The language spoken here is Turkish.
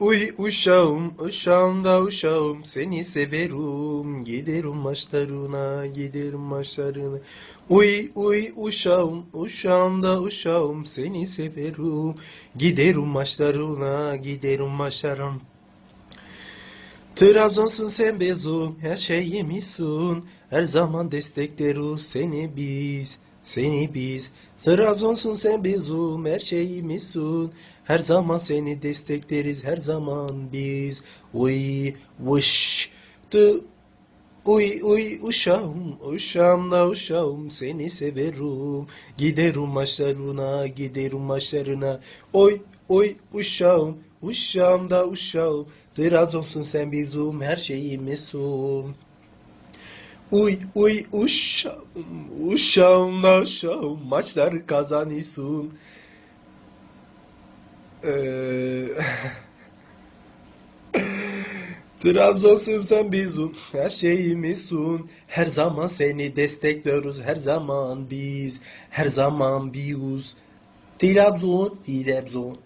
uy uşağım, uşağım da uşağım, seni severim, giderim maçlarına, giderim maçlarına. Uy uy uşağım, uşağım da uşağım, seni severim, giderim maçlarına, giderim maçlarına. Trabzonsun sen bezum, her şeyimizsun, her zaman destekleriz seni biz, seni biz. Trabzonsun sen bezum, her şeyimizsun, her zaman seni destekleriz, her zaman biz. Uy, vuş, tu, Uy uy uşağım, uşağım da uşağım, seni severim. Giderim maçlarına, giderim maçlarına. Oy oy uşağım, uşağım da uşağım. Trabzonsun sen bizim her şeyimizsin. Uy uy uşağım, uşağım da uşağım, maçları kazanıyorsun. Eee... Trabzonsun sen bizim her şeyimizsin. Her zaman seni destekliyoruz. Her zaman biz. Her zaman biz. Trabzon, Trabzon.